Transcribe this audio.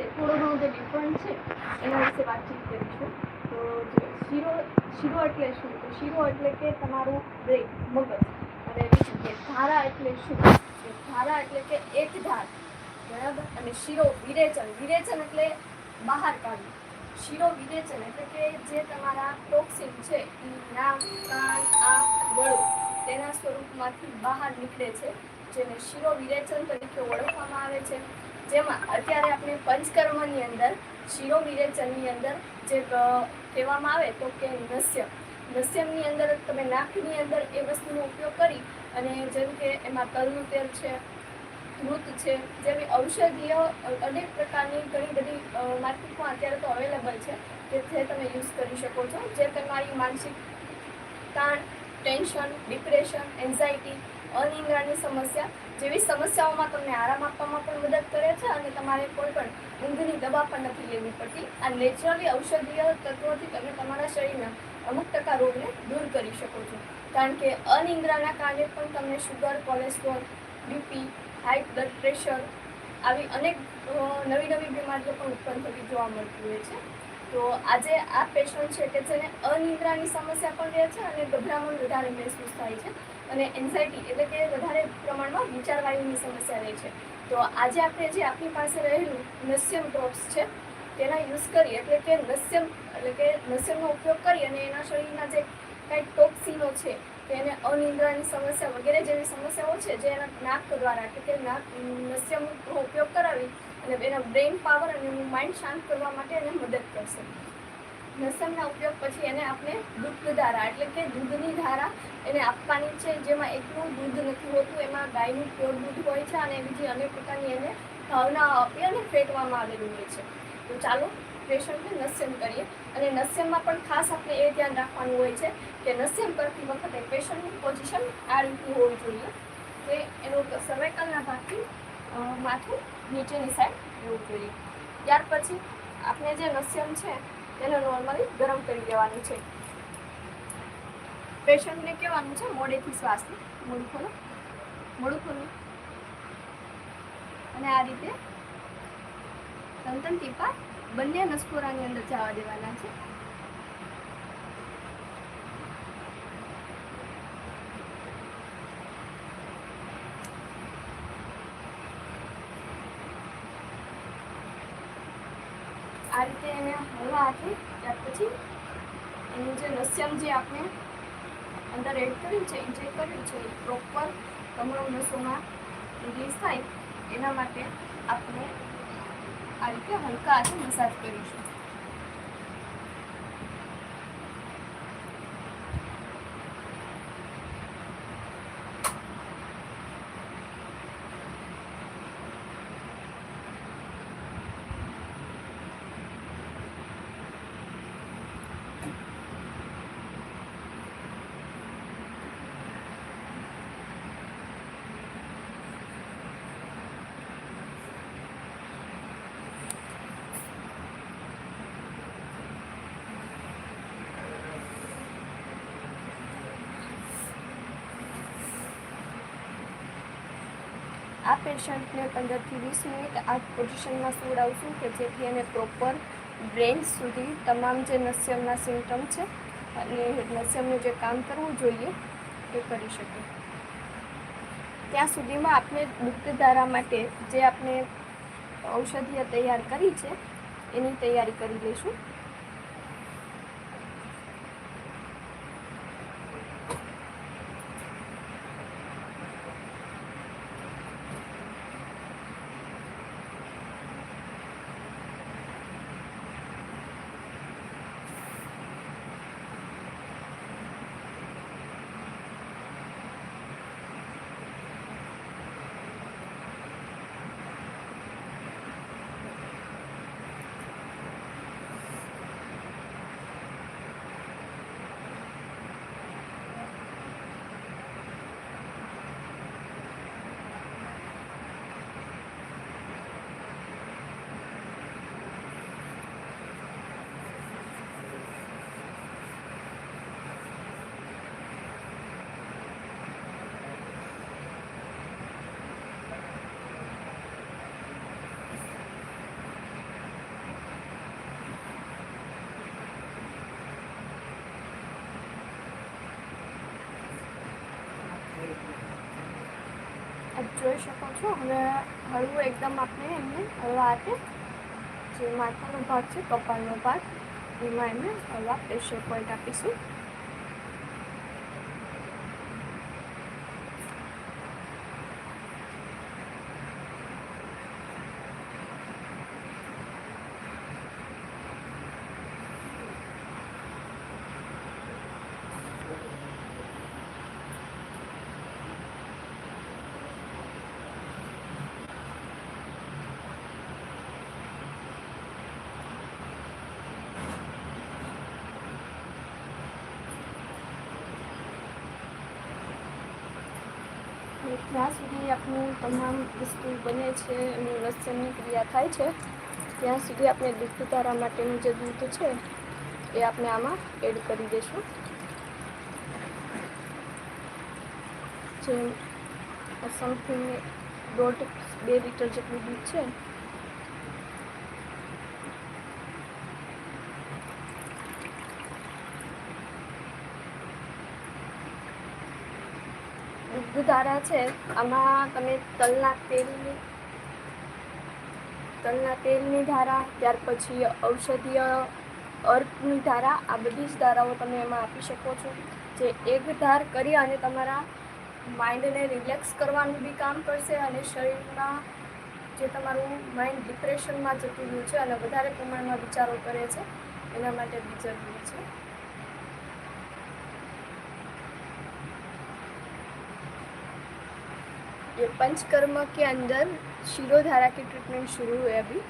સાથે થોડો ઘણો જે ડિફરન્ટ છે, એના વિશે વાતચીત કરીશું તો શીરો શીરો એટલે શું? તો શીરો એટલે કે તમારું બ્રેક, મગજ. અને ધારા એટલે શું? ધારા એટલે કે એક ધાર. બરાબર? અને શીરો વિરેચન. વિરેચન એટલે બહાર કાઢવું. શીરો વિરેચન એટલે કે જે તમારા ટોક્સિન છે એ નાક કાન, આંખ, ગળું, તેના સ્વરૂપમાંથી બહાર નીકળે છે, જેને શીરો વિરેચન તરીકે ઓળખવામાં આવે છે. જેમાં અત્યારે આપણે પંચકર્મની અંદર શીરો વિરેચનની અંદર જે કહેવામાં આવે તો કે નસ્યમ નસ્યમની અંદર તમે નાકની અંદર એ વસ્તુનો ઉપયોગ કરી અને જેમ કે એમાં તલનું તેલ છે, મૃત છે, જેવી ઔષધીય અનેક પ્રકારની ઘણી બધી માર્કેટમાં અત્યારે તો અવેલેબલ છે કે જે તમે યુઝ કરી શકો છો, જે તમારી માનસિક તાણ, ટેન્શન, ડિપ્રેશન એન્ઝાઇટી અનિંદ્રાની સમસ્યા, જેવી સમસ્યાઓમાં તમને આરામ આપવામાં પણ મદદ કરે છે અને તમારે કોઈ પણ ઊંઘની દવા પણ નથી લેવી પડતી. આ નેચરલી ઔષધીય તત્વોથી તમે તમારા શરીરના અમુક ટકા રોગને દૂર કરી શકો છો. કારણ કે અનિંદ્રાના કારણે પણ તમને sugar cholesterol BP high blood pressure આવી અનેક નવી નવી બીમારીઓ પણ ઉત્પન્ન થતી જોવા મળતી હોય છે. તો આજે આ પેશન્ટ છે કે જેને અનિદ્રાની સમસ્યા પણ રહે છે અને ગભરામણ વધારે મહેસૂસ થાય છે અને એન્ઝાયટી એટલે કે વધારે પ્રમાણમાં વિચારવાયુની સમસ્યા રહે છે. તો આજે આપણે જે આપણી પાસે રહેલું નસ્યમ ડ્રોપ્સ છે, તેના યુઝ કરી એટલે કે નસ્યમ એટલે કે નસ્યમનો ઉપયોગ કરી અને એના શરીરના જે કાંઈક ટોક્સિનો છે એને અનિદ્રાની સમસ્યા વગેરે જેવી સમસ્યાઓ છે, જે એના નાક દ્વારા એટલે કે નાક નસ્યમનો ઉપયોગ કરાવી અને એના બ્રેઇન પાવર અને એનું માઇન્ડ શાંત કરવા માટે એને મદદ કરશે. નસમના ઉપયોગ પછી એને આપણે દૂધ ધારા, એટલે કે દૂધની ધારા એને આપવાની છે, જેમાં એકલું દૂધ નથી હોતું, એમાં ગાયનું પ્યોર દૂધ હોય છે અને બીજી અનેક પ્રકારની એને ભાવના આપી અને ફેટવામાં આવેલું હોય છે. તો ચાલો પેશન્ટને નસ્યમ કરીએ. અને નસ્યમમાં પણ ખાસ આપણે એ ધ્યાન રાખવાનું હોય છે કે નસ્યમ કરતી વખતે પેશન્ટની પોઝિશન આ રીતની હોવી જોઈએ. કે એનું સર્વાઇકલના ભાગથી માથું નીચેની સાઈડ રહેવું જોઈએ. ત્યાર પછી આપણે જે નસ્યમ છે, તેને નોર્મલી ગરમ કરી દેવાનું છે. પેશન્ટને કહેવાનું છે, મોડેથી શ્વાસ લે. મોઢું ખોલો. અને આ રીતે તંતન ટીપા બંને નસકોરાની અંદર જવા દેવાના છે. આ રીતે એને હળવા હાથે, ત્યાર પછી એનું જે નસ્યમ જે આપણે અંદર એડ કર્યું છે ઇન્જેક્ટ કર્યું છે, એ પ્રોપર કમળો નસોમાં રિલીઝ થાય, એના માટે આપણે આ રીતે હલકા હાથે મસાજ કરીશું. આ પેશન્ટને પંદરથી વીસ મિનિટ આ પોઝિશનમાં સુવડાવશું કે જેથી એને પ્રોપર બ્રેન સુધી તમામ જે નસ્યમના સિમ્ટમ છે અને નસ્યમનું જે કામ કરવું જોઈએ એ કરી શકે. ત્યાં સુધીમાં આપણે દુગ્ધધારા માટે જે આપણે ઔષધિય તૈયાર કરી છે, એની તૈયારી કરી લઈશું. આપ જોઈ શકો છો. હવે હળવું એકદમ આપણે એમને હળવા હાથે જે માથાનો ભાગ છે, કપાળનો ભાગ, એમાં એમને હળવા પ્રેશર પોઈન્ટ આપીશું. જ્યાં સુધી આપણું તમામ વસ્તુ બને છે અને રસની ક્રિયા થાય છે. ત્યાં સુધી આપણે દૂધ ઉતારવા માટેનું જે દૂધ છે, એ આપણે આમાં એડ કરી દઈશું જે સમથિંગ દોઢ બે લીટર જેટલું દૂધ છે દૂધ ધારા છે. આમાં તમે તલના તેલની તલના તેલની ધારા, ત્યાર પછી ઔષધીય અર્કની ધારા, આ બધી જ ધારાઓ તમે એમાં આપી શકો છો. જે એક ધાર કરી અને તમારા માઇન્ડને રિલેક્સ કરવાનું બી કામ કરશે અને શરીરમાં જે તમારું માઇન્ડ ડિપ્રેશનમાં જતું રહ્યું છે અને વધારે પ્રમાણમાં વિચારો કરે છે, એના માટે બી જરૂરી છે. ये पंचकर्म के अंदर शिरोधारा की ट्रीटमेंट शुरू हुई अभी